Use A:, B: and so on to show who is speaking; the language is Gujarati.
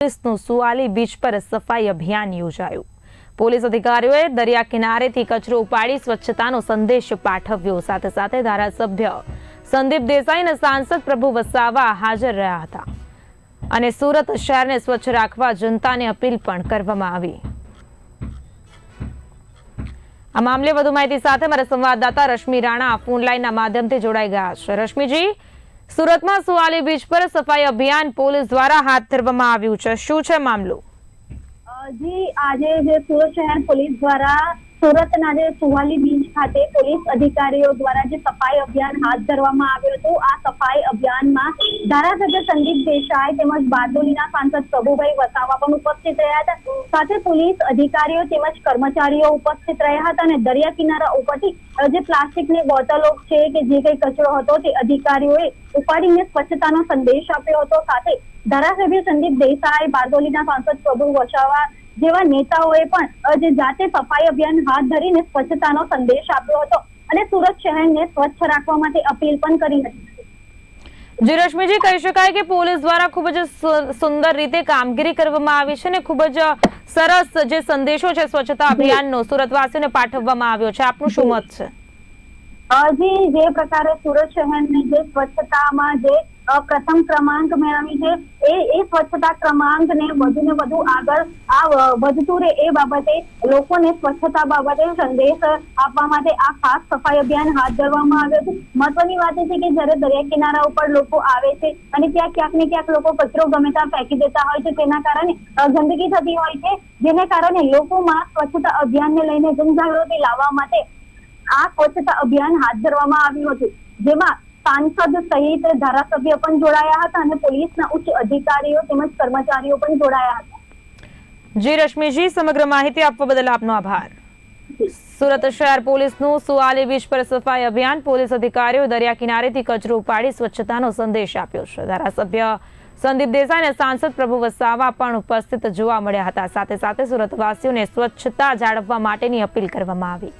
A: પોલીસનું સુઆલી બીચ પર સફાઈ અભિયાન યોજાયું. પોલીસ અધિકારીઓએ દરિયા કિનારેથી કચરો ઉપાડી સ્વચ્છતાનો સંદેશ પાઠવ્યો. સાથે સાથે ધારાસભ્ય સંદીપ દેસાઈ અને સાંસદ પ્રભુ વસાવા હાજર રહ્યા હતા. અને સુરત શહેરને સ્વચ્છ રાખવા જનતાને અપીલ પણ કરવામાં આવી. આ મામલે વધુ માહિતી સાથે મારા સંવાદદાતા રશ્મિ રાણા ફોનલાઈનના માધ્યમથી જોડાઈ ગયા છે. રશ્મિજી સુરતમાં સુવાલી બીચ પર સફાઈ અભિયાન પોલીસ દ્વારા હાથ ધરવામાં આવ્યું છે. શું છે મામલો?
B: જી, આજે જે સુરત શહેર પોલીસ દ્વારા સુરતના જે સુવાલી બીચ ખાતે પોલીસ અધિકારીઓ દ્વારા જે સફાઈ અભિયાન હાથ ધરવામાં આવ્યું હતું, આ સફાઈ અભિયાનમાં ધારાસભ્ય સંદીપ દેસાઈ તેમજ બારડોલીના સાંસદ પ્રભુભાઈ વસાવા પણ ઉપસ્થિત રહ્યા હતા. સાથે પોલીસ અધિકારીઓ તેમજ કર્મચારીઓ ઉપસ્થિત રહ્યા હતા અને દરિયા કિનારા ઉપરથી જે પ્લાસ્ટિકની બોટલો છે કે જે કઈ કચરો હતો તે અધિકારીઓએ ઉપાડીને સ્વચ્છતાનો સંદેશ આપ્યો હતો. સાથે ધારાસભ્ય સંદીપ દેસાઈ, બારડોલીના સાંસદ પ્રભુ વસાવા જેવા નેતાઓએ પણ જે જાતે સફાઈ અભિયાન હાથ ધરીને સ્વચ્છતાનો સંદેશ આપ્યો હતો અને સુરત શહેરને સ્વચ્છ રાખવા માટે અપીલ પણ કરી હતી.
A: જી રશ્મિજી કહી શકાય કે પોલીસ દ્વારા ખૂબ જ સુંદર રીતે કામગીરી કરવામાં આવી છે અને ખૂબ જ સરસ જે સંદેશો છે સ્વચ્છતા અભિયાનનો સુરતવાસીઓને પાઠવવામાં આવ્યો છે. આપનું શું મત છે?
B: જી જે પ્રકારે સુરત શહેરને જે સ્વચ્છતામાં જે પ્રથમ ક્રમાંક મેળવી છે. એ એ સ્વચ્છતા ક્રમાંકને વધુ ને વધુ આગળ આ વધતું રહે એ બાબતે લોકોને સ્વચ્છતા બાબતે સંદેશ આપવા માટે આ ખાસ સફાઈ અભિયાન હાથ ધરવામાં આવ્યું હતું. મહત્વની વાત એ છે કે જ્યારે દરિયા કિનારા ઉપર લોકો આવે છે અને ત્યાં ક્યાંક ને ક્યાંક લોકો કચરો ગમે ત્યાં ફેંકી દેતા હોય છે, તેના કારણે ગંદકી થતી હોય છે, જેને કારણે લોકોમાં સ્વચ્છતા અભિયાનને લઈને જનજાગૃતિ લાવવા માટે આ સ્વચ્છતા અભિયાન હાથ ધરવામાં આવ્યું હતું. જેમાં સાંસદ સહિત ધારાસભ્ય પણ જોડાયા હતા અને પોલીસના ઉચ્ચ અધિકારીઓ તેમજ કર્મચારીઓ પણ જોડાયા હતા.
A: જી રશ્મિજી, સમગ્ર માહિતી આપવા બદલ આપનો આભાર. સુરત શહેર પોલીસનું સુઆલી બીચ પર સફાઈ અભિયાન પોલીસ અધિકારીઓ દરિયા કિનારેથી કચરો ઉપાડી સ્વચ્છતાનો સંદેશ આપ્યો છે. ધારાસભ્ય સંદીપ દેસાઈ અને સાંસદ પ્રભુ વસાવા પણ ઉપસ્થિત જોવા મળ્યા હતા. સાથે સાથે સુરતવાસીઓને સ્વચ્છતા જાળવવા માટેની અપીલ કરવામાં આવી.